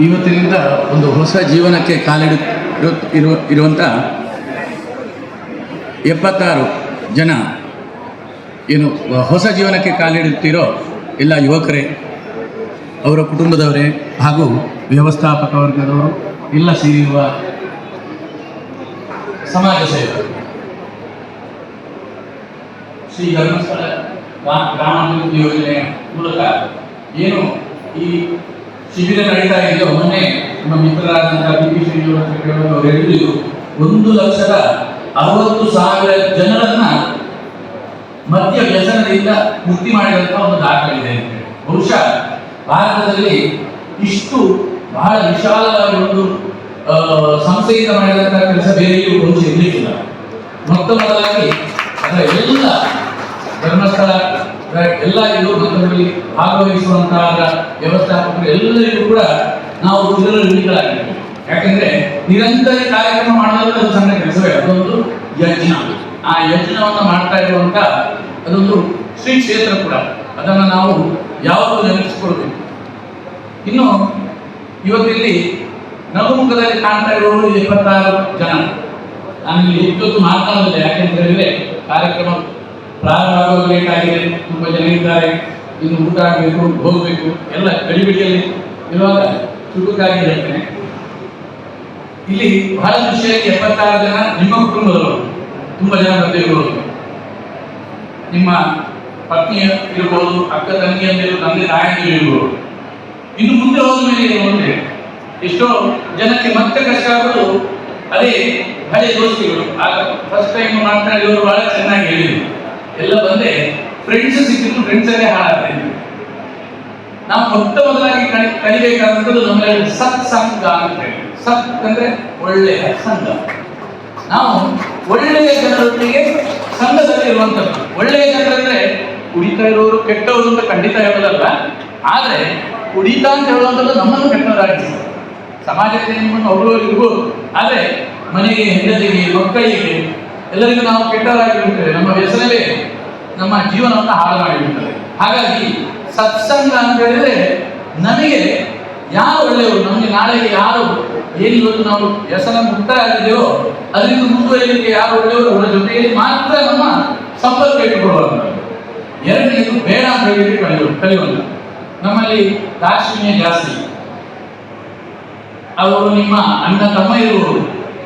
ಇವತ್ತಿನಿಂದ ಒಂದು ಹೊಸ ಜೀವನಕ್ಕೆ ಕಾಲಿಡು ಇರು- ಇರುವ ಇರುವಂಥ ಎಪ್ಪತ್ತಾರು ಜನ ಏನು ಹೊಸ ಜೀವನಕ್ಕೆ ಕಾಲಿಡುತ್ತಿರೋ ಎಲ್ಲ ಯುವಕರೇ, ಅವರ ಕುಟುಂಬದವರೇ ಹಾಗೂ ವ್ಯವಸ್ಥಾಪಕ ವರ್ಗದವರು, ಎಲ್ಲ ಸೇರಿರುವ ಸಮಾಜ ಸೇವಕರು. ಶ್ರೀ ಧರ್ಮಸ್ಥಳ ಗ್ರಾ- ಗ್ರಾಮಾಭಿವೃದ್ಧಿ ಯೋಜನೆಯ ಮೂಲಕ ಏನು ಈ ಶಿಬಿರ ನಡೀತಾ ಇದೆಯೋ, ಮೊನ್ನೆ ನಮ್ಮ ಮಿತ್ರರಾದಂತಹ ಬಿ ಪಿ ಶ್ರೀನಿವಾಸ ಅವರು ಹೇಳಿದ್ರು, ಒಂದು ಲಕ್ಷದ ಅರವತ್ತು ಸಾವಿರ ಜನರನ್ನ ಮದ್ಯ ವ್ಯಸನದಿಂದ ಮುಕ್ತಿ ಮಾಡಿದಂತ ಒಂದು ದಾಖಲೆ ಇದೆ. ಬಹುಶಃ ಭಾರತದಲ್ಲಿ ಇಷ್ಟು ಬಹಳ ವಿಶಾಲವಾಗಿ ಒಂದು ಸಂಸ್ಥೆಯಿಂದ ಮಾಡಿದಂತಹ ಕೆಲಸ ಬೇರೆಯೂ ಬಹುಶಃ ಇರಲಿಕ್ಕಿಲ್ಲ ಮೊತ್ತ ಮೊದಲಾಗಿ ಅದರ ಎಲ್ಲ ಧರ್ಮಸ್ಥಳ ಎಲ್ಲ ಮತ್ತೊಂದು ಭಾಗವಹಿಸುವಂತಹ ವ್ಯವಸ್ಥಾಪಕರು ಎಲ್ಲರಿಗೂ ಕೂಡ ನಾವು ಚಿರಋಣಿಗಳಾಗಿದ್ದೇವೆ ಯಾಕಂದ್ರೆ ನಿರಂತರ ಕಾರ್ಯಕ್ರಮ ಮಾಡಲು ಅದು ಸಣ್ಣ ಕೆಲಸವೇ, ಅದೊಂದು ಯಜ್ಞ. ಆ ಯಜ್ಞವನ್ನು ಮಾಡ್ತಾ ಇರುವಂತ ಅದೊಂದು ಶ್ರೀ ಕ್ಷೇತ್ರ ಕೂಡ. ಅದನ್ನು ನಾವು ಯಾವಾಗಲೂ ನೆನಪಿಸಿಕೊಳ್ಬೇಕು. ಇನ್ನು ಇವತ್ತಿಲ್ಲಿ ನಗುಮುಖದಲ್ಲಿ ಕಾಣ್ತಾ ಇರುವವರು ಇಪ್ಪತ್ತಾರು ಜನ. ನಾನು ಇಲ್ಲಿ ಮಾತಾಡಲಿಲ್ಲ ಮಾತನಾಡಲಿಲ್ಲ ಕಾರ್ಯಕ್ರಮ ಪ್ರಾರಂಭ ಆಗುವಾಗ ಲೇಟ್ ಆಗಿದೆ ತುಂಬ ಜನ ಇದ್ದಾರೆ. ಇನ್ನು ಊಟ ಆಗಬೇಕು, ಹೋಗಬೇಕು. ಎಲ್ಲ ಗಡಿಬಿಡಿಯಲ್ಲಿ ಇರುವಾಗ ಚುಟುಕಾಗಿ ಇಲ್ಲಿ ಬಹಳ ಖುಷಿಯಾಗಿ ಎಪ್ಪತ್ತಾರು ಜನ ನಿಮ್ಮ ಕುಟುಂಬದವರು. ತುಂಬ ಜನ ಬಂದಿರುವುದು ನಿಮ್ಮ ಪತ್ನಿ ಇರ್ಬೋದು, ಅಕ್ಕ ತಂಗಿಯಂದಿರು ತಂದೆ ತಾಯಂದಿರು ಇರ್ಬೋದು. ಇನ್ನು ಮುಂದೆ ಹೋದ ಮೇಲೆ ಅಂದ್ರೆ, ಎಷ್ಟೋ ಜನಕ್ಕೆ ಮತ್ತೆ ಕಷ್ಟ ಆಗೋದು ಅದೇ ಹಳೆ ದೋಸ್ತಿಗಳು ಆಗ ಫಸ್ಟ್ ಟೈಮ್ ಮಾತನಾಡಿದವರು ಬಹಳ ಚೆನ್ನಾಗಿ ಹೇಳಿದ್ರು. ಎಲ್ಲ ಬಂದ್ರೆ ಫ್ರೆಂಡ್ಸ್ ಸಿಕ್ಕಿದ್ರು ಫ್ರೆಂಡ್ಸ್ ಹಾಳಾಗ್ತಾ ಇದ್ರು ನಾವು ಮೊಟ್ಟ ಮೊದಲಾಗಿ ಕಲಿ ಕಲಿಬೇಕಾದಂಥದ್ದು ನಮ್ಮಲ್ಲಿ ಸತ್ಸಂಗ ಅಂತ ಹೇಳಿ. ಸತ್ ಅಂದ್ರೆ ಒಳ್ಳೆಯ ಸಂಘ. ನಾವು ಒಳ್ಳೆಯ ಜನರೊಟ್ಟಿಗೆ ಸಂಘದಲ್ಲಿ ಇರುವಂಥದ್ದು ಒಳ್ಳೆಯ ಜನರಂದ್ರೆ ಕುಡಿತಾ ಇರೋರು, ಕೆಟ್ಟವರು ಅಂತ ಖಂಡಿತ ಹೇಳೋದಲ್ಲ. ಆದ್ರೆ ಕುಡಿತಾ ಅಂತ ಹೇಳುವಂಥದ್ದು ನಮ್ಮನ್ನು ಕೆಟ್ಟವರಾಗಿ ಸಮಾಜಕ್ಕೆ ನಿಮ್ಮನ್ನು ಅವರು ಇರ್ಬೋದು. ಆದ್ರೆ ಮನೆಗೆ, ಹೆಂಡತಿಗೆ, ಮಕ್ಕಳಿಗೆ ಎಲ್ಲರಿಗೂ ನಾವು ಕೆಟ್ಟವರಾಗಿರುತ್ತೇವೆ ನಮ್ಮ ವ್ಯಸನವೇ ನಮ್ಮ ಜೀವನವನ್ನು ಹಾಳು ಮಾಡಿಬಿಡ್ತದೆ ಹಾಗಾಗಿ ಸತ್ಸಂಗ ಅಂತ ಹೇಳಿದ್ರೆ ನಮಗೆ ಯಾರು ಒಳ್ಳೆಯವರು, ನಮಗೆ ನಾಳೆಗೆ ಯಾರು ಏನಿವತ್ತು ನಾವು ವ್ಯಸನ ಮುಕ್ತ ಆಗಿದೆಯೋ ಅದರಿಂದ ಮುಂದುವರಿಯಲಿಕ್ಕೆ ಯಾರು ಒಳ್ಳೆಯವರು, ಅವರ ಜೊತೆಯಲ್ಲಿ ಮಾತ್ರ ನಮ್ಮ ಸಂಪರ್ಕ ಇಟ್ಟುಕೊಳ್ಳುವಂಥದ್ದು ಎರಡನೇದು ಬೇಡ ಅಂತ ಹೇಳಿ ಕಲಿಯುವ ಕಲಿಯುವಂಥ ನಮ್ಮಲ್ಲಿ ದಾಕ್ಷಿಣ್ಯ ಜಾಸ್ತಿ. ಅವರು ನಿಮ್ಮ ಅಣ್ಣ ತಮ್ಮ ಇರುವುದು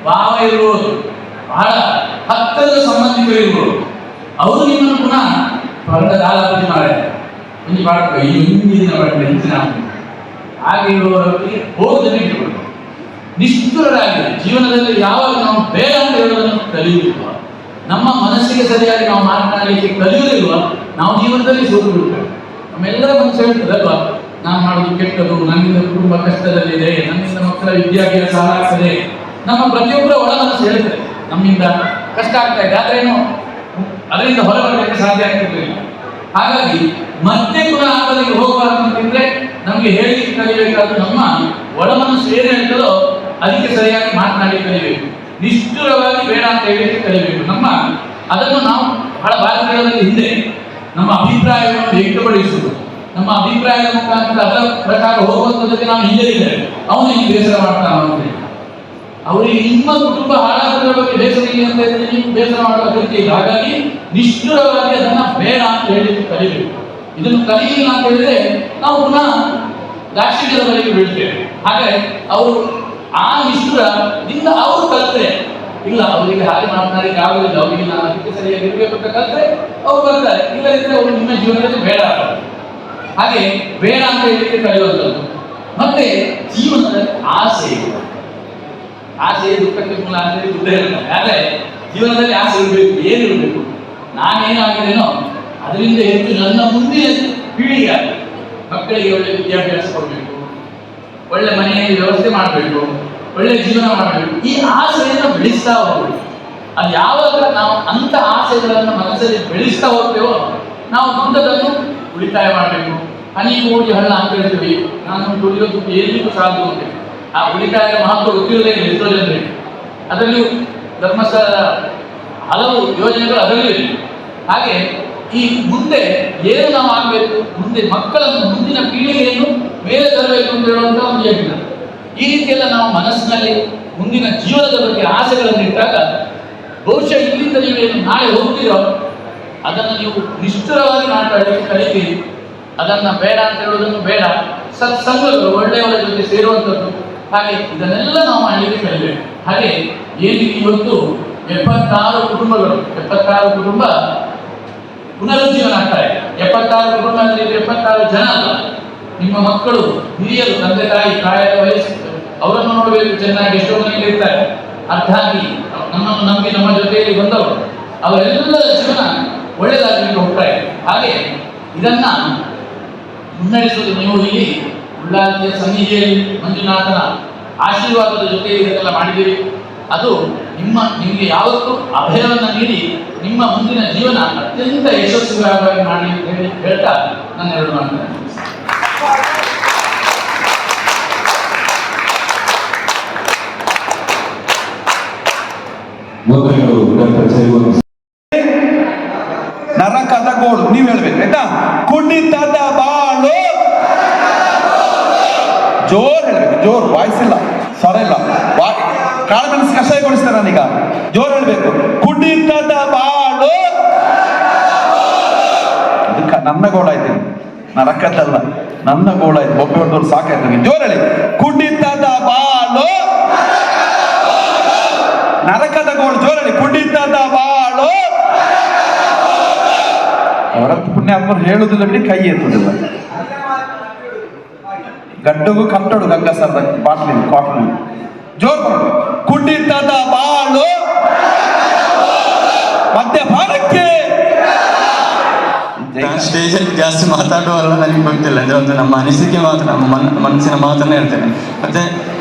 ಭಾವ ಇರುವುದು ಬಹಳ ಹತ್ತಿರದ ಸಂಬಂಧಿಕರು ಇರುವುದು ಅವರು ನಿಮ್ಮನ್ನು ಪುನಃ ಆಲೋಚನೆ ಮಾಡಿದ್ದಾರೆ ಒಂದು ಮಾಡ್ಕೊ ಹಿಂದಿನ ದಿನ ಮಾಡ್ತಾರೆ ಹೆಚ್ಚಿನ ಹಾಗೆ ಇರುವವರಿಗೆ ಇಟ್ಟುಕೊಳ್ಳಿ ನಿಷ್ಠುರರಾಗಿ ಜೀವನದಲ್ಲಿ ಯಾವಾಗ ನಾವು ಬೇಡ ಅಂತ ಹೇಳೋದನ್ನು ಕಲಿಯುವುದಿಲ್ಲ ನಮ್ಮ ಮನಸ್ಸಿಗೆ ಸರಿಯಾಗಿ ನಾವು ಮಾತನಾಡಲಿಕ್ಕೆ ಕಲಿಯುವುದಿಲ್ಲ, ನಾವು ಜೀವನದಲ್ಲಿ ಸೋತು ನಮ್ಮೆಲ್ಲರ ಮನಸ್ಸು ಹೇಳ್ತದಲ್ವಾ, ನಾನು ಮಾಡೋದು ಕೆಟ್ಟದು, ನನ್ನಿಂದ ಕುಟುಂಬ ಕಷ್ಟದಲ್ಲಿದೆ, ನನ್ನಿಂದ ಮಕ್ಕಳ ವಿದ್ಯಾಭ್ಯಾಸ ಹಾಳಾಗ್ತದೆ. ನಮ್ಮ ಪ್ರತಿಯೊಬ್ಬರ ಒಳ ಮನಸ್ಸು ಹೇಳ್ತದೆ, ನಮ್ಮಿಂದ ಕಷ್ಟ ಆಗ್ತಾ ಇದೆ. ಏನು? ಅದರಿಂದ ಹೊರಬರಲಿಕ್ಕೆ ಸಾಧ್ಯ ಆಗ್ತಿರ್ಲಿಲ್ಲ. ಹಾಗಾಗಿ ಮತ್ತೆ ಪುನಃ ಆ ಬದಿಗೆ ಹೋಗಬಾರದು ಅಂತಿದ್ರೆ ನಮಗೆ ಹೇಳಿಕ್ಕೆ ಕಲಿಯಬೇಕಾದ್ರೂ ನಮ್ಮ ಒಳ ಮನಸ್ಸು ಏನು ಅದಕ್ಕೆ ಸರಿಯಾಗಿ ಮಾತನಾಡಿ ಕಲಿಬೇಕು. ನಿಷ್ಠುರವಾಗಿ ಬೇಡ ಅಂತ ಹೇಳಿ ಕಲಿಬೇಕು. ನಮ್ಮ ಅದನ್ನು ನಾವು ಬಹಳ ಭಾರತಗಳಲ್ಲಿ ಹಿಂದೆ ನಮ್ಮ ಅಭಿಪ್ರಾಯವನ್ನು ವ್ಯಕ್ತಪಡಿಸುವುದು. ನಮ್ಮ ಅಭಿಪ್ರಾಯದ ಮುಖಾಂತರ ಅದರ ಪ್ರಕಾರ ಹೋಗುವಂಥದ್ದಕ್ಕೆ ನಾವು ಹಿಂಜರಿದ್ದೇವೆ ಅವನು ಈ ಬೇಸರ ಮಾಡ್ತಾನೆ ಅವರಿಗೆ ನಿಮ್ಮ ಕುಟುಂಬ ಹಾಳಾಗುವುದರ ಬಗ್ಗೆ ಬೇಸರ ಇಲ್ಲ ಅಂತ ಹೇಳಿದ್ರೆ ನೀವು ಬೇಸರ ಮಾಡುವ ಅಗತ್ಯ ಇಲ್ಲ. ಹಾಗಾಗಿ ನಿಷ್ಠುರವಾಗಿ ಅದನ್ನ ಬೇಡ ಅಂತ ಹೇಳಿ ಕಲಿಬೇಕು. ಇದನ್ನು ಕಲಿಯಿಲ್ಲ ಅಂತ ಹೇಳಿದ್ರೆ ನಾವು ಪುನಃ ದಾಕ್ಷಿಣ್ಯದವರೆಗೆ ಬಿಡ್ತೇವೆ ಹಾಗೆ ಅವರು ಆ ನಿಷ್ಠುರದಿಂದ ಅವರು ಕಲಿತರೆ, ಇಲ್ಲ ಅವರಿಗೆ ಹಾಗೆ ಮಾತನಾಡಲಿಕ್ಕೆ ಆಗೋದಿಲ್ಲ, ಅವರಿಗೆ ನಾನು ಅದಕ್ಕೆ ಸರಿಯಾಗಿ ಇರಬೇಕು ಅಂತ ಕಲಿತರೆ ಅವ್ರು ಬರ್ತಾರೆ. ಇಲ್ಲದಿದ್ದರೆ ಅವರು ನಿಮ್ಮ ಜೀವನದಲ್ಲಿ ಬೇಡ ಹಾಗೆ ಬೇಡ ಅಂತ ಹೇಳಿದ್ರೆ ಕಲಿಯುವಂಥದ್ದು ಮತ್ತೆ ಜೀವನದಲ್ಲಿ ಆಸೆ ಇದೆ. ಆಸೆ, ದುಃಖಕ್ಕೆ ಮೂಲ ಅಂದರೆ ದುಡ್ಡ ಇರ್ತಾರೆ ಆದರೆ ಜೀವನದಲ್ಲಿ ಆಸೆ ಇರಬೇಕು, ಏನಿರಬೇಕು? ನಾನೇನಾಗಿದ್ದೇನೋ, ಅದರಿಂದ ಹೆಚ್ಚು ನನ್ನ ಮುಂದಿನ ಪೀಳಿಗೆ ಮಕ್ಕಳಿಗೆ ಒಳ್ಳೆ ವಿದ್ಯಾಭ್ಯಾಸ ಕೊಡಬೇಕು, ಒಳ್ಳೆ ಮನೆಯಲ್ಲಿ ವ್ಯವಸ್ಥೆ ಮಾಡಬೇಕು, ಒಳ್ಳೆ ಜೀವನ ಮಾಡಬೇಕು. ಈ ಆಸೆಯನ್ನು ಬೆಳೆಸ್ತಾ ಹೋಗ್ಬೇಕು. ಅದು ಯಾವಾಗ ನಾವು ಅಂತ ಆಸೆಗಳನ್ನು ಮನಸ್ಸಲ್ಲಿ ಬೆಳೆಸ್ತಾ ಹೋಗ್ತೇವೋ, ನಾವು ದುಡ್ಡದನ್ನು ಉಳಿತಾಯ ಮಾಡಬೇಕು. ಹನಿ ಕೋಟಿ ಹಳ್ಳ ಅಂತ ಹೇಳ್ತೀವಿ. ನಾನು ದುಡಿಯೋದು ಎಲ್ಲಿಗೂ ಸಾಧ್ಯ ಅಂತೇವೆ ಆ ಉಳಿತಾಯ ಮಹತ್ವ ಇಲ್ಲ ಎಷ್ಟೋ ಜನರಿಗೆ ಅದರಲ್ಲಿಯೂ ಧರ್ಮಸ್ಥಳದ ಹಲವು ಯೋಜನೆಗಳು ಅದರಲ್ಲೂ ಹಾಗೆ ಈ ಮುಂದೆ ಏನು ನಾವು ಆಗಬೇಕು, ಮುಂದೆ ಮಕ್ಕಳನ್ನು ಮುಂದಿನ ಪೀಳಿಗೆಯನ್ನು ಮೇಲೆ ತರಬೇಕು ಅಂತ ಹೇಳುವಂತ ಒಂದು ಯೋಜನೆ ಈ ರೀತಿಯೆಲ್ಲ ನಾವು ಮನಸ್ಸಿನಲ್ಲಿ ಮುಂದಿನ ಜೀವನದ ಬಗ್ಗೆ ಆಸೆಗಳನ್ನು ಇಟ್ಟಾಗ ಬಹುಶಃ ಇಲ್ಲಿಂದ ನೀವೇನು ನಾಳೆ ಹೋಗ್ತೀರೋ, ಅದನ್ನು ನೀವು ನಿಷ್ಠುರವಾಗಿ ಮಾತಾಡಿ ಕಲಿತೀರಿ. ಅದನ್ನು ಬೇಡ ಅಂತ ಹೇಳೋದನ್ನು ಬೇಡ. ಸತ್ಸಂಗಗಳು ಒಳ್ಳೆಯವರ ಜೊತೆ ಸೇರುವಂಥದ್ದು. ಹಾಗೆ ಇದನ್ನೆಲ್ಲ ನಾವು ಮಾಡಲಿಕ್ಕೆ ಕಲಿಬೇಕು ಹಾಗೆ ಏನು ಇವತ್ತು ಎಪ್ಪತ್ತಾರು ಕುಟುಂಬಗಳು, ಎಪ್ಪತ್ತಾರು ಕುಟುಂಬ ಪುನರುಜ್ಜೀವನ ಆಗ್ತಾ ಇದೆ. ಎಪ್ಪತ್ತಾರು ಕುಟುಂಬ ಅಂದ್ರೆ ಎಪ್ಪತ್ತಾರು ಜನ ಅಲ್ಲ. ನಿಮ್ಮ ಮಕ್ಕಳು, ಹಿರಿಯರು, ತಂದೆ, ತಾಯಿ ತಾಯಿಯ ವಯಸ್ಸು, ಅವರನ್ನು ನೋಡಬೇಕು, ಚೆನ್ನಾಗಿ ಎಷ್ಟೋ ಮನೆಯಲ್ಲಿ ಇರ್ತಾರೆ. ಅರ್ಥಾಗಿ ನಮ್ಮನ್ನು ನಮಗೆ ನಮ್ಮ ಜೊತೆಯಲ್ಲಿ ಬಂದವರು, ಅವರೆಲ್ಲರ ಜೀವನ ಒಳ್ಳೆಯದಾಗಲಿಕ್ಕೆ ಹೋಗ್ತಾ ಇದೆ. ಹಾಗೆ ಇದನ್ನ ಮುನ್ನಡೆಸುವುದು ನೀವು ಇಲ್ಲಿ ಉಳ್ಳಾಲ್ತಿಯ ಸನ್ನಿಧಿಯಲ್ಲಿ ಮಂಜುನಾಥನ ಆಶೀರ್ವಾದದ ಜೊತೆ ಇದನ್ನೆಲ್ಲ ಮಾಡಿದ್ದೀರಿ. ಅದು ನಿಮ್ಮ, ನಿಮಗೆ ಯಾವತ್ತೂ ಅಭಯವನ್ನು ನೀಡಿ ನಿಮ್ಮ ಮುಂದಿನ ಜೀವನ ಅತ್ಯಂತ ಯಶಸ್ವಿಯಾಗಿ ಮಾಡಿ ಅಂತ ಹೇಳಿ ಹೇಳ್ತಾ ನನ್ನ ಎರಡು ಮಾತನ್ನು ಮೊದಲು ಡಾಕ್ಟರ್ ನರಕದ ಗೋಳು ನೀವ್ ಹೇಳ್ಬೇಕು ಆಯ್ತಾ ಕುಣಿತದ ಬಾಳು ಜೋರ್ ಹೇಳ್ಬೇಕು ಜೋರ್ ವಾಯ್ಸ್ ಇಲ್ಲ ಸ್ವರ ಇಲ್ಲ ವಾ- ಕಾಳು ಮೆಣಸು ಕಷಾಯ ಕೊಡಿಸ್ತಾರೆ ನಾನೀಗ ಜೋರ್ ಹೇಳ್ಬೇಕು ಕುಣಿತದ ಬಾಳು ಅದು ಕ- ನನ್ನ ಗೋಳಾಯ್ತು ನರಕದಲ್ಲ ನನ್ನ ಗೋಳಾಯ್ತು ಬೊಬ್ಬೆ ಹೊಡೆದವ್ರು ಸಾಕಾಯ್ತು. ನನಗೆ ಜೋರ್ ಹೇಳಿ. ಕುಣಿತದ ಬಾಳು. ನರಕದ ಗೋಳು. ಜೋರ್ ಹೇಳಿ. ಕುಣಿತದ ಬಾಳು. ಅವರ ಪುಣ್ಯಾತ್ಮರು ಹೇಳುದಿಲ್ಲ ಬಿಡಿ, ಕೈ ಎತ್ತುದಿಲ್ಲ. ಗಡ್ಡಗೂ ಗಂಗ ಗಂಗಸರದ ಬಾಟ್ಲಿ ಕಾಟ್ಲಿ ಜೋರ್ ಕುಡಿತದ ಬಾಳು. ಮಧ್ಯ ನಾನು ಸ್ಟೇಜಲ್ಲಿ ಜಾಸ್ತಿ ಮಾತಾಡುವಲ್ಲ ನನಗೆ ಗೊತ್ತಿಲ್ಲ. ಅಂದರೆ ಒಂದು ನಮ್ಮ ಅನಿಸಿಕೆ ಮಾತ್ರ, ನಮ್ಮ ಮನ, ಮನಸ್ಸಿನ ಮಾತನ್ನ ಹೇಳ್ತೇನೆ. ಮತ್ತೆ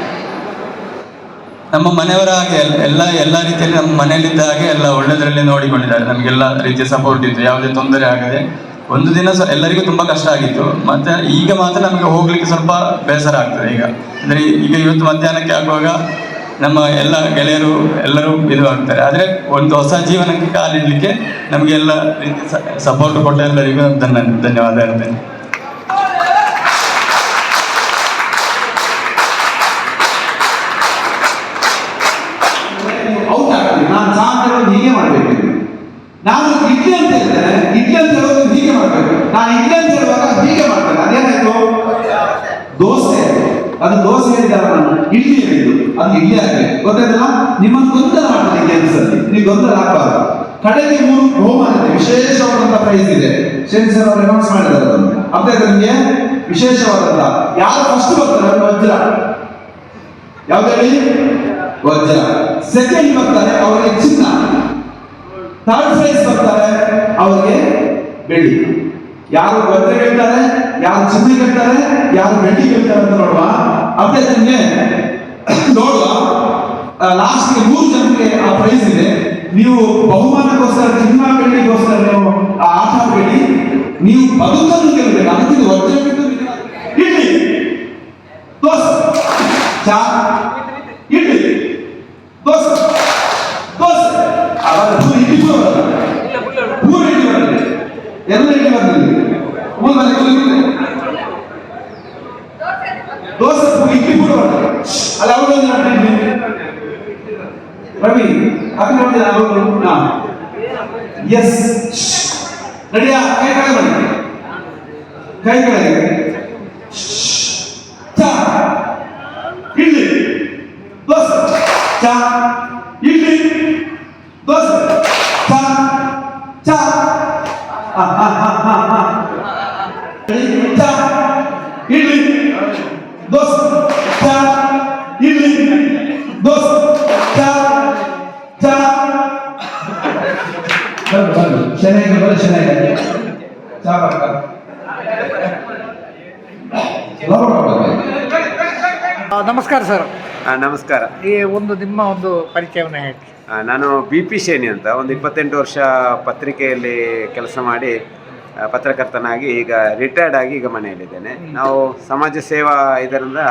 ನಮ್ಮ ಮನೆಯವರ ಹಾಗೆ ಎಲ್- ಎಲ್ಲ ಎಲ್ಲ ರೀತಿಯಲ್ಲಿ ನಮ್ಮ ಮನೆಯಲ್ಲಿದ್ದ ಹಾಗೆ ಎಲ್ಲ ಒಳ್ಳೆದರಲ್ಲಿ ನೋಡಿಕೊಂಡಿದ್ದಾರೆ. ನಮಗೆಲ್ಲ ರೀತಿಯ ಸಪೋರ್ಟ್ ಇತ್ತು. ಯಾವುದೇ ತೊಂದರೆ ಆಗದೆ ಒಂದು ದಿನ ಎಲ್ಲರಿಗೂ ತುಂಬ ಕಷ್ಟ ಆಗಿತ್ತು. ಮತ್ತೆ ಈಗ ಮಾತ್ರ ನಮಗೆ ಹೋಗ್ಲಿಕ್ಕೆ ಸ್ವಲ್ಪ ಬೇಸರ ಆಗ್ತದೆ ಈಗ. ಅಂದರೆ ಈಗ ಇವತ್ತು ಮಧ್ಯಾಹ್ನಕ್ಕೆ ಆಗುವಾಗ ನಮ್ಮ ಎಲ್ಲ ಗೆಳೆಯರು ಎಲ್ಲರೂ ಇದು ಆಗ್ತಾರೆ ಆದರೆ ಒಂದು ಹೊಸ ಜೀವನಕ್ಕೆ ಕಾಲಿಡಲಿಕ್ಕೆ ನಮಗೆಲ್ಲ ರೀತಿ ಸಪೋರ್ಟ್ ಕೊಟ್ಟ ಎಲ್ಲರಿಗೂ ಧನ್ಯ, ಧನ್ಯವಾದ ಹೇಳ್ತೇನೆ. ಕಡೆಗೆ ಮೂರು ಬಹುಮಾನ ವಿಶೇಷವಾದಂತಹ ಪ್ರೈಸ್ ಇದೆ. ಶೇನ್ ಸರ್ ಅವರು ಅನೌನ್ಸ್ ಮಾಡಿದ್ದಾರೆ ಅದನ್ನು. ಅರ್ಥ ಯಾರು ಫಸ್ಟ್ ಬರ್ತಾರೆ? ವಜ್ರ. ಯಾವ್ದೇ ವಜ್ರ. ಸೆಕೆಂಡ್ ಬರ್ತಾರೆ ಅವರಿಗೆ ಚಿನ್ನ. ಥರ್ಡ್ ಪ್ರೈಸ್ ಬರ್ತಾರೆ ಅವರಿಗೆ ಬೆಳ್ಳಿ. ಯಾರು ವಜ್ರ ಹೇಳ್ತಾರೆ, ಯಾರು ಚಿನ್ನ ಹೇಳ್ತಾರೆ, ಯಾರು ಬೆಳ್ಳಿ ಹೇಳ್ತಾರೆ ಅಂತ ನೋಡುವ. ಅದೇ ನಿಮಗೆ ನೋಡುವ. ಲಾಸ್ಟ್ ಮೂರು ಜನಕ್ಕೆ ಆ ಪ್ರೈಸ್ ಇದೆ. ನೀವು ಬಹುಮಾನಕ್ಕೋಸ್ಕರ ಚಿನ್ನ ಬೆಳ್ಳಿಗೋಸ್ಕರ ನೀವು ಆ ಆಟ ಆಡಬೇಡಿ ನೀವು ಬದುಕನ್ನು ಗೆಲ್ಲಬೇಕು ಅದಕ್ಕೆ ಇದು ವಜ್ರ ಬಿಟ್ಟು ಇಡ್ಲಿ ದೋಸೆ ಚಾ ರವಿ ಅದು ನೋಡಿದ್ರೆ ಅವರು ಹಾ ಎಸ್ ರೆಡಿಯಾ ಕೈ ಕೆಳಗೆ ಬನ್ನಿ ಕೈ ಬಂದು ಬಂದು ಚೆನ್ನಾಗಿ ಬರೋ ಚೆನ್ನಾಗಿ ಚಾ ನಮಸ್ಕಾರ ಸರ್. ನಮಸ್ಕಾರ. ಈ ಒಂದು ನಿಮ್ಮ ಒಂದು ಪರಿಚಯವನ್ನು ಹೇಳಿ. ನಾನು ಬಿ ಪಿ ಶೇನಿ ಅಂತ ಒಂದು ಇಪ್ಪತ್ತೆಂಟು ವರ್ಷ ಪತ್ರಿಕೆಯಲ್ಲಿ ಕೆಲಸ ಮಾಡಿ ಪತ್ರಕರ್ತನಾಗಿ ಈಗ ರಿಟೈರ್ಡ್ ಆಗಿ ಈಗ ಮನೆಯಲ್ಲಿದ್ದೇನೆ. ನಾವು ಸಮಾಜ ಸೇವಾ ಇದರಿಂದ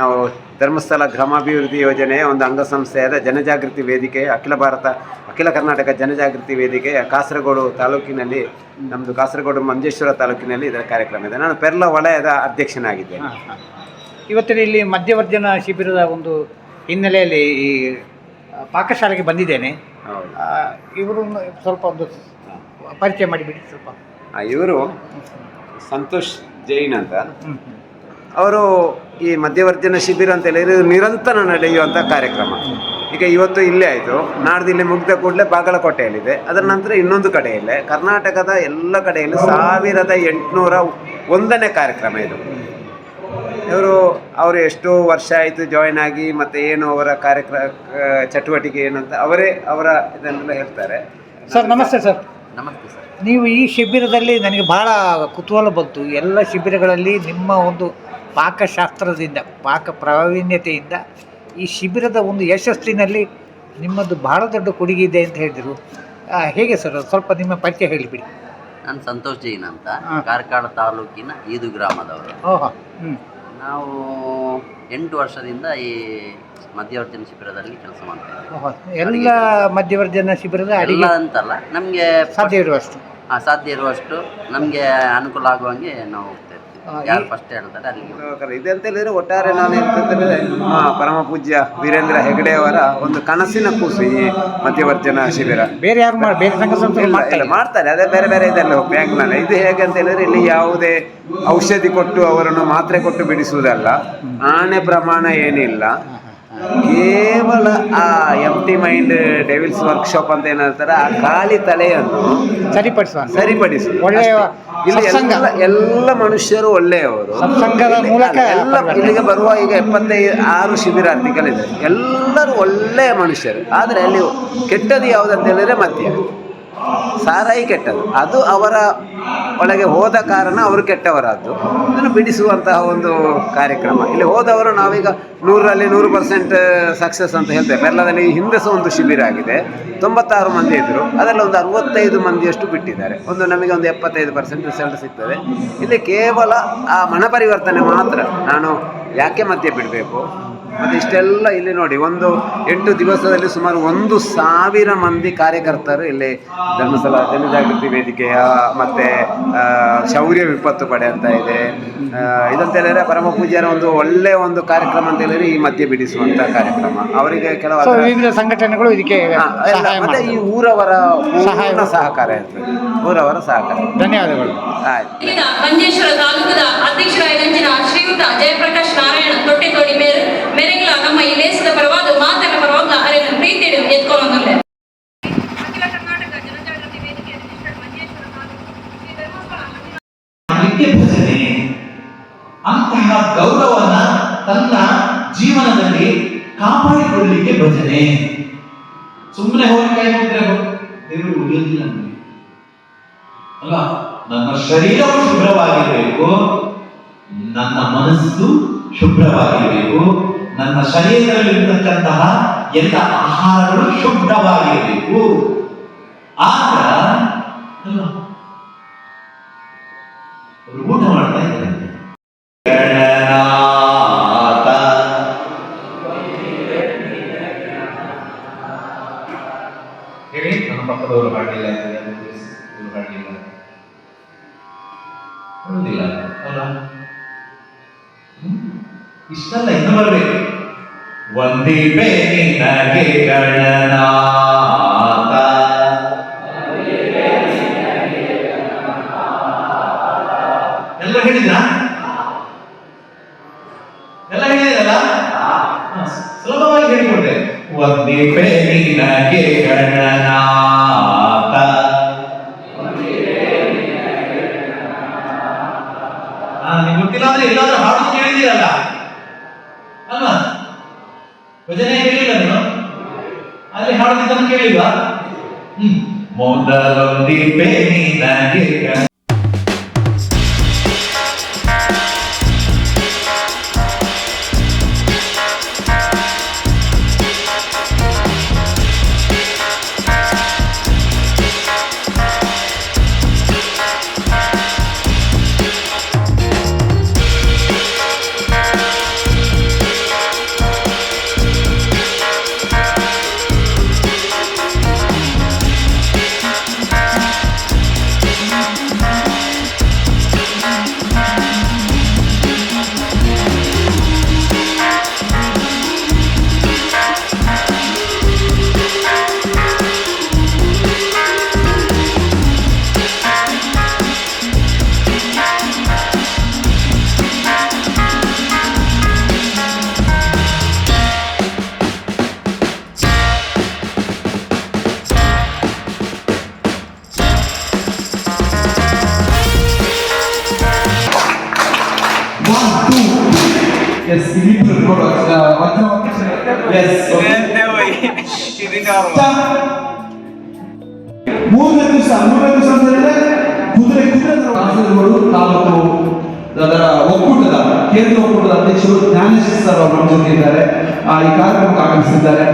ನಾವು ಧರ್ಮಸ್ಥಳ ಗ್ರಾಮಾಭಿವೃದ್ಧಿ ಯೋಜನೆಯ ಒಂದು ಅಂಗಸಂಸ್ಥೆಯಾದ ಜನಜಾಗೃತಿ ವೇದಿಕೆ ಅಖಿಲ ಭಾರತ ಅಖಿಲ ಕರ್ನಾಟಕ ಜನಜಾಗೃತಿ ವೇದಿಕೆಯ ಕಾಸರಗೋಡು ತಾಲೂಕಿನಲ್ಲಿ ನಮ್ಮದು ಕಾಸರಗೋಡು ಮಂಜೇಶ್ವರ ತಾಲೂಕಿನಲ್ಲಿ ಇದರ ಕಾರ್ಯಕ್ರಮ ಇದೆ. ನಾನು ಪೆರ್ಲ ವಲಯದ ಅಧ್ಯಕ್ಷನಾಗಿದ್ದೇನೆ. ಇವತ್ತಿನ ಇಲ್ಲಿ ಮಧ್ಯವರ್ಜನ ಶಿಬಿರದ ಒಂದು ಹಿನ್ನೆಲೆಯಲ್ಲಿ ಈ ಪಾಕಶಾಲೆಗೆ ಬಂದಿದ್ದೇನೆ. ಇವರು ಸ್ವಲ್ಪ ಒಂದು ಪರಿಚಯ ಮಾಡಿಬಿಡಿ ಸ್ವಲ್ಪ. ಇವರು ಸಂತೋಷ್ ಜೈನ್ ಅಂತ. ಅವರು ಈ ಮಧ್ಯವರ್ಜನ ಶಿಬಿರ ಅಂತ ಹೇಳಿದ್ರೆ ಇದು ನಿರಂತರ ನಡೆಯುವಂಥ ಕಾರ್ಯಕ್ರಮ. ಈಗ ಇವತ್ತು ಇಲ್ಲೇ ಆಯಿತು. ನಾಡ್ದು ಇಲ್ಲಿ ಮುಗ್ದ ಕೂಡಲೇ ಬಾಗಲಕೋಟೆಯಲ್ಲಿದೆ. ಅದರ ನಂತರ ಇನ್ನೊಂದು ಕಡೆಯಲ್ಲೇ ಕರ್ನಾಟಕದ ಎಲ್ಲ ಕಡೆಯಲ್ಲಿ ಸಾವಿರದ ಎಂಟುನೂರ ಒಂದನೇ ಕಾರ್ಯಕ್ರಮ ಇದು. ಇವರು ಅವರು ಎಷ್ಟು ವರ್ಷ ಆಯಿತು ಜಾಯ್ನ್ ಆಗಿ ಮತ್ತು ಏನು ಅವರ ಕಾರ್ಯಕ್ರಮ ಚಟುವಟಿಕೆ ಏನು ಅಂತ ಅವರೇ ಅವರ ಇದನ್ನೆಲ್ಲ ಹೇಳ್ತಾರೆ. ಸರ್ ನಮಸ್ತೆ ಸರ್. ನಮಸ್ತೆ ಸರ್. ನೀವು ಈ ಶಿಬಿರದಲ್ಲಿ ನನಗೆ ಬಹಳ ಕುತೂಹಲ ಬಂತು. ಎಲ್ಲ ಶಿಬಿರಗಳಲ್ಲಿ ನಿಮ್ಮ ಒಂದು ಪಾಕಶಾಸ್ತ್ರದಿಂದ ಪಾಕ ಪ್ರಾವೀಣ್ಯತೆಯಿಂದ ಈ ಶಿಬಿರದ ಒಂದು ಯಶಸ್ಸಿನಲ್ಲಿ ನಿಮ್ಮದು ಬಹಳ ದೊಡ್ಡ ಕೊಡುಗೆ ಇದೆ ಅಂತ ಹೇಳಿದರು. ಹೇಗೆ ಸರ್? ಸ್ವಲ್ಪ ನಿಮ್ಮ ಪರಿಚಯ ಹೇಳಿಬಿಡಿ. ನಾನು ಸಂತೋಷ್ ಜೈನ್ ಅಂತ. ಕಾರ್ಕಾಡ ಕಾರ್ಕಳ ತಾಲೂಕಿನ ಈದು ಗ್ರಾಮದವರು. ಓಹೋ ಹ್ಞೂ ನಾವು ಎಂಟು ವರ್ಷದಿಂದ ಈ ಮಧ್ಯವರ್ಜನ ಶಿಬಿರದಲ್ಲಿ ಕೆಲಸ ಮಾಡ್ತೇವೆ ಎಲ್ಲ ಮಧ್ಯವರ್ಜನ ಶಿಬಿರದ ಎಲ್ಲ ಅಡಿಗೆ ಅಂತಲ್ಲ ನಮಗೆ ಸಾಧ್ಯ ಇರುವಷ್ಟು? ಸಾಧ್ಯ ಇರುವಷ್ಟು ನಮಗೆ ಅನುಕೂಲ ಆಗುವಂಗೆ ನಾವು ಹೋಗ್ತಾ ಆ, ಇರ್ತೀವಿ ಯಾರು ಫಸ್ಟ್ ಹೇಳ್ತಾರೆ ಅಲ್ಲಿಗೆ ಇದೆ ಅಂತ ಹೇಳಿದ್ರೆ ಒಟ್ಟಾರೆ ನಾನು ಹೇಳ್ತಿದ್ರೆ ಪರಮ ಪೂಜ್ಯ ವೀರೇಂದ್ರ ಹೆಗಡೆ ಅವರ ಒಂದು ಕನಸಿನ ಕೂಸು ಈ ಮಧ್ಯವರ್ಜನ ಶಿಬಿರ. ಬೇರೆ ಯಾರು ಮಾಡಿ ಬೇರೆ ಸಂಘ ಸಂಸ್ಥೆಗಳು ಇಲ್ಲ, ಮಾಡ್ತಾ ಇಲ್ಲ, ಇಲ್ಲ. ಮಾಡ್ತಾರೆ ಅದೇ ಬೇರೆ ಬೇರೆ ಇದೆಲ್ಲ ಬ್ಯಾಂಕ್ನಲ್ಲಿ. ಇದು ಹೇಗೆ ಅಂತ ಹೇಳಿದ್ರೆ ಇಲ್ಲಿ ಯಾವುದೇ ಔಷಧಿ ಕೊಟ್ಟು ಅವರನ್ನು ಮಾತ್ರೆ ಕೊಟ್ಟು ಬಿಡಿಸುವುದಲ್ಲ. ಆಣೆ ಪ್ರಮಾಣ ಏನಿಲ್ಲ. ಕೇವಲ ಆ ಎಂಟಿ ಮೈಂಡ್ ಡೆವಿಲ್ಸ್ ವರ್ಕ್ಶಾಪ್ ಅಂತ ಏನು ಹೇಳ್ತಾರೆ? ಆ ಖಾಲಿ ತಲೆಯನ್ನು ಸರಿಪಡಿಸುವ. ಸರಿಪಡಿಸು ಒಳ್ಳೆಯ ಇಲ್ಲಿ. ಎಲ್ಲ ಎಲ್ಲ ಮನುಷ್ಯರು ಒಳ್ಳೆಯವರು. ಮೂಲಕ ಎಲ್ಲ. ಇಲ್ಲಿಗೆ ಬರುವ ಈಗ ಎಪ್ಪತ್ತೈದು ಆರು ಶಿಬಿರಾರ್ಥಿಗಳಿದೆ. ಎಲ್ಲರೂ ಒಳ್ಳೆಯ ಮನುಷ್ಯರು. ಆದರೆ ಅಲ್ಲಿ ಕೆಟ್ಟದ್ದು ಯಾವುದಂತ ಹೇಳಿದ್ರೆ ಮದ್ಯ. ಸಾರಾಯಿ ಕೆಟ್ಟದು ಅದು ಅವರ ಒಳಗೆ ಹೋದ ಕಾರಣ ಅವರು ಕೆಟ್ಟವರಾದ್ದು. ಅದನ್ನು ಬಿಡಿಸುವಂತಹ ಒಂದು ಕಾರ್ಯಕ್ರಮ. ಇಲ್ಲಿ ಹೋದವರು ನಾವೀಗ ನೂರರಲ್ಲಿ ನೂರು ಪರ್ಸೆಂಟ್ ಸಕ್ಸಸ್ ಅಂತ ಹೇಳ್ತೇವೆ. ಬೆಲ್ಲದಲ್ಲಿ ಹಿಂದೆ ಸಹ ಒಂದು ಶಿಬಿರ ಆಗಿದೆ. ತೊಂಬತ್ತಾರು ಮಂದಿ ಇದ್ದರು. ಅದರಲ್ಲಿ ಒಂದು ಅರವತ್ತೈದು ಮಂದಿಯಷ್ಟು ಬಿಟ್ಟಿದ್ದಾರೆ. ಒಂದು ನಮಗೆ ಒಂದು ಎಪ್ಪತ್ತೈದು ಪರ್ಸೆಂಟ್ ರಿಸಲ್ಟ್ ಸಿಗ್ತದೆ. ಇಲ್ಲಿ ಕೇವಲ ಆ ಮನಪರಿವರ್ತನೆ ಮಾತ್ರ. ನಾನು ಯಾಕೆ ಮಧ್ಯೆ ಬಿಡಬೇಕು? ಮತ್ತು ಇಷ್ಟೆಲ್ಲ ಇಲ್ಲಿ ನೋಡಿ ಒಂದು ಎಂಟು ದಿವಸದಲ್ಲಿ ಸುಮಾರು ಒಂದು ಸಾವಿರ ಮಂದಿ ಕಾರ್ಯಕರ್ತರು ಇಲ್ಲಿ ಧರ್ಮಸ್ಥಳ ಜನಜಾಗೃತಿ ವೇದಿಕೆಯ ಮತ್ತು ಶೌರ್ಯ ವಿಪತ್ತು ಪಡೆ ಅಂತ ಇದೆ ಇದಂತ ಹೇಳಿದ್ರೆ ಪರಮ ಪೂಜ್ಯರ ಒಂದು ಒಳ್ಳೆಯ ಒಂದು ಕಾರ್ಯಕ್ರಮ ಅಂತ ಹೇಳಿದ್ರೆ ಈ ಮದ್ಯ ಬಿಡಿಸುವಂಥ ಕಾರ್ಯಕ್ರಮ. ಅವರಿಗೆ ಕೆಲವು ವಿವಿಧ ಸಂಘಟನೆಗಳು ಇದಕ್ಕೆ ಮತ್ತೆ ಈ ಊರವರ ಸಹಾಯ ಪೂರ್ಣ ಸಹಕಾರ ಇರ್ತದೆ. ಊರವರ ಸಹಕಾರ. ಧನ್ಯವಾದಗಳು. ಆಯ್ತು. ಮಂಜೇಶ್ವರ ತಾಲೂಕದ ಶ್ರೀಯುತ ಜಯಪ್ರಕಾಶ್ ನಾರಾಯಣ ಶರೀರವು ಶುಭ್ರವಾಗಿರಬೇಕು. ನನ್ನ ಮನಸ್ಸು ಶುಭ್ರವಾಗಿರಬೇಕು. ನನ್ನ ಶರೀರದಲ್ಲಿರ್ತಕ್ಕಂತಹ ಎಲ್ಲ ಆಹಾರಗಳು ಶುಭ್ರವಾಗಿರಬೇಕು ಆಗ ಊಟ be baby, that you got. Yes ನೋಡುವ ಎಸ್ ಮೂರನೇ ದಿವಸ ಮೂರನೇ ದಿವಸ ಅಂತ ಹೇಳಿದ್ರೆ ಕುದುರೆ ಕುದುರೆ ಕಾಸರಗೋಡು ತಾಲೂಕು, ಅದರ ಒಕ್ಕೂಟದ, ಕೇಂದ್ರ ಒಕ್ಕೂಟದ ಅಧ್ಯಕ್ಷರು ಜ್ಞಾನೇಶ್ವರ ಸರ್ ಅವರು ನಮ್ಮ ಜೊತೆ ಇದ್ದಾರೆ. ಈ ಕಾರ್ಯಕ್ರಮಕ್ಕೆ ಆಗಮಿಸಿದ್ದಾರೆ.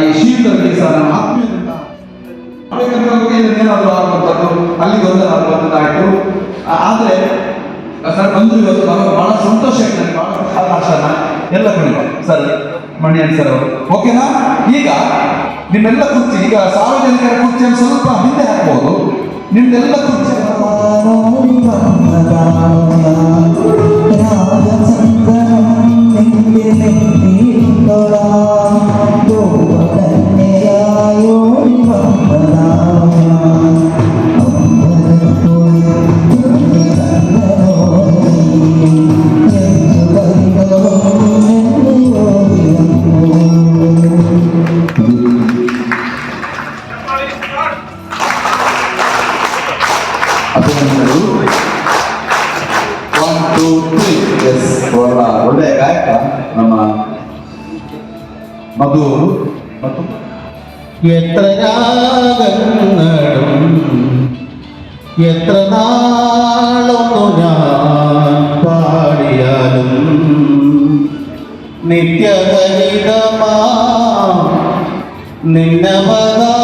ಈ ಶೀತದಲ್ಲಿ ಸರ್ ನಮ್ಮ ಹೋಗಿ ಏನಾದ್ರು ಆಗುವಂಥದ್ದು ಅಲ್ಲಿ ಗೊಂದಲ ಆಗುವಂಥದ್ದು ಆದರೆ ಸರ್ ಬಂದು ಇವತ್ತು ಬಹಳ ಸಂತೋಷ ಆಯ್ತು. ನನಗೆ ಬಹಳ ಭಾಷಣ ಎಲ್ಲ ಕೊಡಿ ಸರ್, ಮಣಿಯನ್ ಸರ್ ಅವರು. ಓಕೆನಾ ಈಗ ನಿಮ್ಮೆಲ್ಲ ಕುರ್ಚಿ, ಈಗ ಸಾರ್ವಜನಿಕರ ಕುರ್ಚಿಯನ್ನು ಸ್ವಲ್ಪ ಹಿಂದೆ ಹಾಕ್ಬೋದು. ನಿಮ್ದೆಲ್ಲ ಕುರ್ಚಿ. എത്ര രാഗങ്ങളും എത്ര നാളൊന്നു ഞാൻ പാടിയാലും? നിത്യഹരിതമാ നിന്നവതാരങ്ങൾ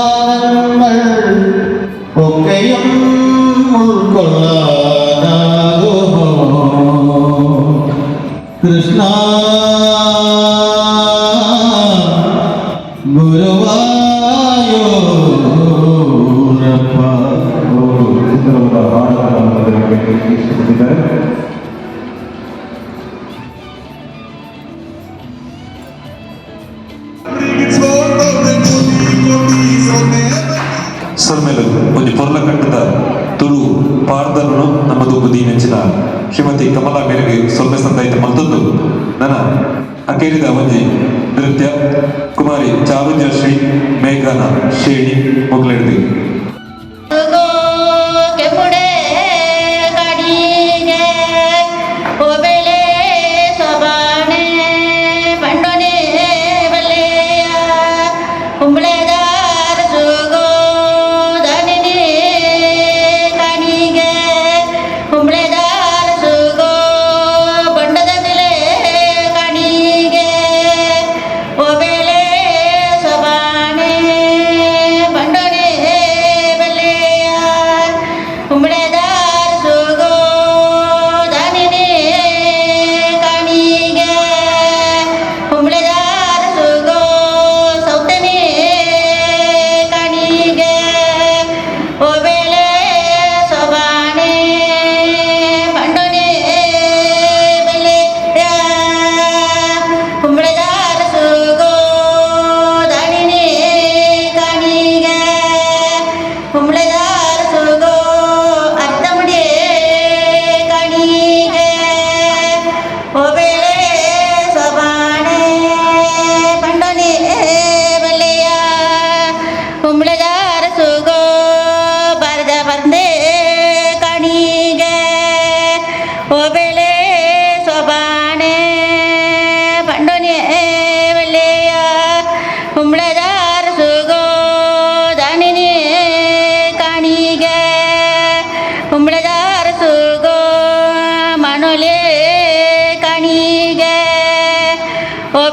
ಕಟ್ಟದ ತುಳು ಪಾರ್ದನ್ನು ನಮ್ಮದು ಬುದ್ಧಿ ನೆಂಚಿನ ಶ್ರೀಮತಿ ಕಮಲಾ ಮೇರೆಗೆ ಸ್ವಲ್ಪ ಸಂದಾಯಿತ ಮಲ್ತದ್ದು ನನ್ನ ಅಕೇರಿದ ಒಂಜಿ ನೃತ್ಯ ಕುಮಾರಿ ಚಾರುಜ್ಯ ಶ್ರೀ ಮೇಘನ ಶ್ರೇಣಿ ಮೊಗ್ಲೆಡ್ದು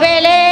বেলে